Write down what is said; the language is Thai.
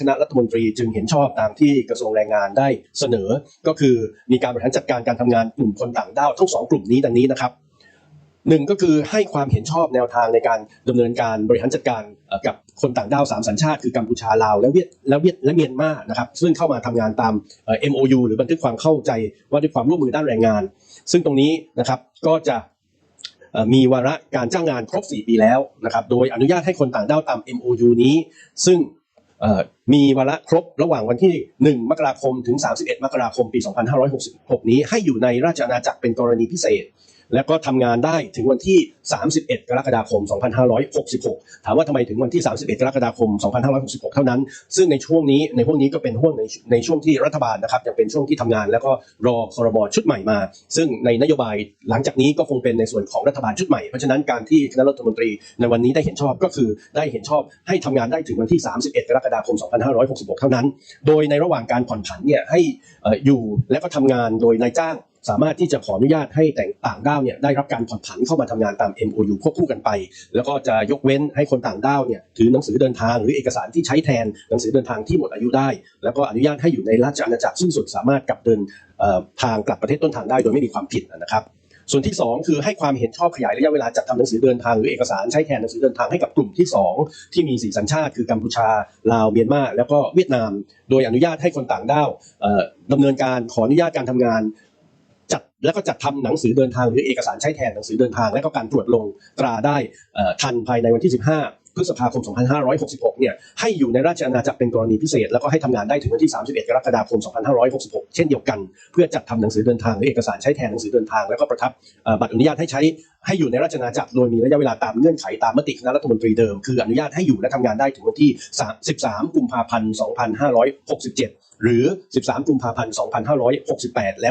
คณะรัฐมนตรีจึงเห็นชอบตามที่กระทรวงแรงงานได้เสนอ ก็คือมีการบริหารจัดการการทำงานกลุ่มคนต่างด้าวทั้งสองกลุ่มนี้ดังนี้นะครับหนึ่งก็คือให้ความเห็นชอบแนวทางในการดำเนินการบริหารจัดการกับคนต่างด้าวสามสัญชาติคือกัมพูชาลาวและเวียดและเวียดและเมียนมานะครับซึ่งเข้ามาทำงานตาม MOU หรือบันทึกความเข้าใจว่าด้วยความร่วมมือด้านแรงงาน ซึ่งตรงนี้นะครับก็จะมีวาระการจ้างงานครบ 4 ปีแล้วนะครับโดยอนุญาตให้คนต่างด้าวตาม MOU นี้ ซึ่ง มีวาระครบระหว่างวันที่ 1 มกราคมถึง 31 มกราคมปี 2566 นี้ให้อยู่ในราชอาณาจักรเป็นกรณีพิเศษ และก็ทำงานได้ถึงวันที่ 31 กรกฎาคม 2566 ถามว่าทำไมถึงวันที่ 31 กรกฎาคม 2566 เท่านั้น ซึ่งในช่วงนี้ในพวกนี้ก็เป็นห่วงในในช่วงที่รัฐบาลนะครับยังเป็นช่วงที่ทำงาน แล้วก็รอครมชุดใหม่มา ซึ่งในนโยบายหลังจากนี้ก็คงเป็นในส่วนของรัฐบาลชุดใหม่เพราะฉะนั้นการที่คณะรัฐมนตรีในวันนี้ได้เห็นชอบก็คือได้เห็นชอบให้ทำงานได้ถึงวันที่ 31 กรกฎาคม 2566 เท่านั้น โดยในระหว่างการผ่อนผันเนี่ยให้อยู่และก็ทำงานโดยนายจ้าง สามารถที่จะขออนุญาตให้แต่งต่างด้าวเนี่ยได้รับการผ่อนผันเข้ามาทำงานตาม MOU ควบคู่กันไป แล้วก็จะยกเว้นให้คนต่างด้าวเนี่ยถือหนังสือเดินทางหรือเอกสารที่ใช้แทนหนังสือเดินทางที่หมดอายุได้ แล้วก็อนุญาตให้อยู่ในราชอาณาจักรสิ้นสุดสามารถกลับเดินทางกลับประเทศต้นทางได้โดยไม่มีความผิดนะครับส่วนที่ 2 คือให้ความเห็นชอบขยายระยะเวลาจัดทำหนังสือเดินทางหรือเอกสารใช้แทนหนังสือเดินทางให้กับกลุ่มที่ 2 ที่มีสีสัญชาติคือกัมพูชา ลาวเมียนมาแล้วก็เวียดนาม โดยอนุญาตให้คนต่างด้าวดำเนินการขออนุญาตการทำงาน จัดแล้วก็จัดทำหนังสือเดินทางหรือเอกสารใช้แทนหนังสือเดินทาง และก็การตรวจลงตราได้ทันภายในวันที่ 15 พฤษภาคม 2566 เนี่ยให้อยู่ในราชอาณาจักรเป็นกรณีพิเศษ แล้วก็ให้ทำงานได้ถึงวันที่ 31 กรกฎาคม 2566 เช่นเดียวกัน เพื่อจัดทำหนังสือเดินทางหรือเอกสารใช้แทนหนังสือเดินทาง แล้วก็ประทับบัตรอนุญาตให้ใช้ให้อยู่ในราชอาณาจักรโดยมีระยะเวลาตามเงื่อนไขตามมติคณะรัฐมนตรีเดิม คืออนุญาตให้อยู่และทำงานได้ถึงวันที่ 13 กุมภาพันธ์ 2567 หรือ 13 กุมภาพันธ์ 2568 แล้ว